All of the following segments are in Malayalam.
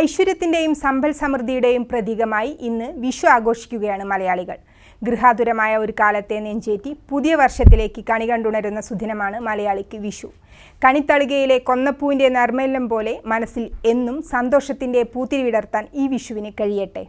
ഐശ്വര്യത്തിന്റെയും സമ്പൽ സമൃദ്ധിയുടെയും പ്രതീകമായി ഇന്ന് വിഷു ആഘോഷിക്കുകയാണ് മലയാളികൾ. ഗൃഹാതുരമായ ഒരു കാലത്തെ നെഞ്ചേറ്റി പുതിയ വർഷത്തിലേക്ക് കണി കണ്ടുണരുന്ന സുദിനമാണ് മലയാളിക്ക് വിഷു. കണിത്തളികയിലെ കൊന്നപ്പൂവിന്റെ നർമ്മല്യം പോലെ മനസ്സിൽ എന്നും സന്തോഷത്തിന്റെ പൂത്തിരി വിടർത്താൻ ഈ വിഷുവിന് കഴിയട്ടെ.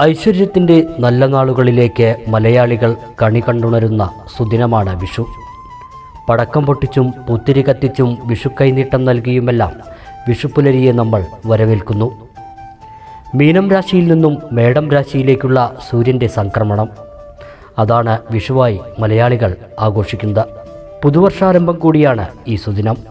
ഐശ്വര്യത്തിന്റെ നല്ല നാളുകളിലേക്ക് മലയാളികൾ കണി കണ്ടുണരുന്ന സുദിനമാണ് വിഷു. പടക്കം പൊട്ടിച്ചും പുത്തിരി കത്തിച്ചും വിഷു കൈനീട്ടം നൽകിയുമെല്ലാം വിഷുപ്പുലരിയെ നമ്മൾ വരവേൽക്കുന്നു. മീനം രാശിയിൽ നിന്നും മേടം രാശിയിലേക്കുള്ള സൂര്യന്റെ സംക്രമണം. അതാണ് വിഷുവായി മലയാളികൾ ആഘോഷിക്കുന്നത്. പുതുവർഷാരംഭം കൂടിയാണ് ഈ സുദിനം.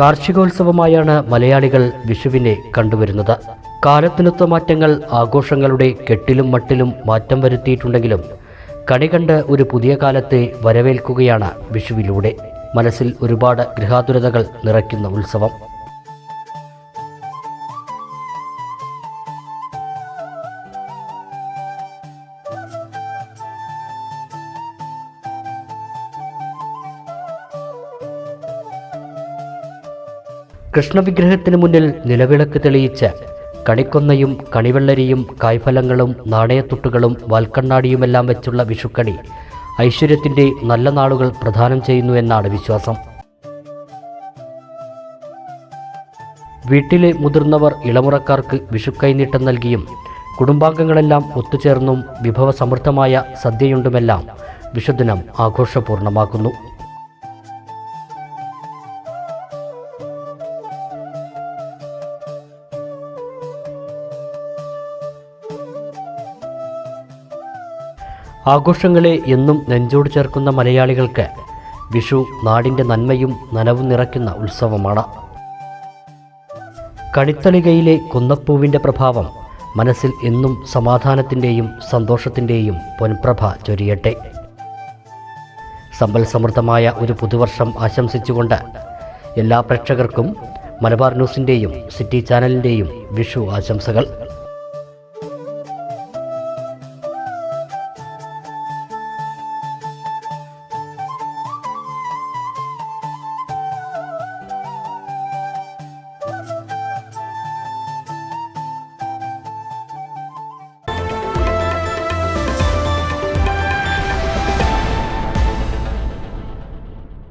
കാർഷികോത്സവമായാണ് മലയാളികൾ വിഷുവിനെ കണ്ടുവരുന്നത്. കാലത്തിനൊത്ത മാറ്റങ്ങൾ ആഘോഷങ്ങളുടെ കെട്ടിലും മട്ടിലും മാറ്റം വരുത്തിയിട്ടുണ്ടെങ്കിലും കണി കണ്ട് ഒരു പുതിയ കാലത്തെ വരവേൽക്കുകയാണ് വിഷുവിലൂടെ. മനസ്സിൽ ഒരുപാട് ഗൃഹാതുരതകൾ നിറയ്ക്കുന്ന ഉത്സവം. കൃഷ്ണവിഗ്രഹത്തിന് മുന്നിൽ നിലവിളക്ക് തെളിയിച്ച് കണിക്കൊന്നയും കണിവെള്ളരിയും കായ്ഫലങ്ങളും നാണയത്തുട്ടുകളും വാൽക്കണ്ണാടിയുമെല്ലാം വെച്ചുള്ള വിഷുക്കണി ഐശ്വര്യത്തിന്റെ നല്ല നാളുകൾ പ്രദാനം ചെയ്യുന്നു എന്നാണ് വിശ്വാസം. വീട്ടിലെ മുതിർന്നവർ ഇളമുറക്കാർക്ക് വിഷുക്കൈനീട്ടം നൽകിയും കുടുംബാംഗങ്ങളെല്ലാം ഒത്തുചേർന്നും വിഭവസമൃദ്ധമായ സദ്യയുണ്ടുമെല്ലാം വിഷുദിനം ആഘോഷപൂർണമാക്കുന്നു ആഘോഷങ്ങളെ എന്നും നെഞ്ചോട് ചേർക്കുന്ന മലയാളികൾക്ക് വിഷു നാടിന്റെ നന്മയും നനവും നിറയ്ക്കുന്ന ഉത്സവമാണ്. കണിത്തളികയിലെ കുന്നപ്പൂവിന്റെ പ്രഭാവം മനസ്സിൽ എന്നും സമാധാനത്തിന്റെയും സന്തോഷത്തിന്റെയും പൊൻപ്രഭ ചൊരിയട്ടെ. സമ്പൽ സമൃദ്ധമായ ഒരു പുതുവർഷം ആശംസിച്ചുകൊണ്ട് എല്ലാ പ്രേക്ഷകർക്കും മലബാർ ന്യൂസിന്റെയും സിറ്റി ചാനലിന്റെയും വിഷു ആശംസകൾ.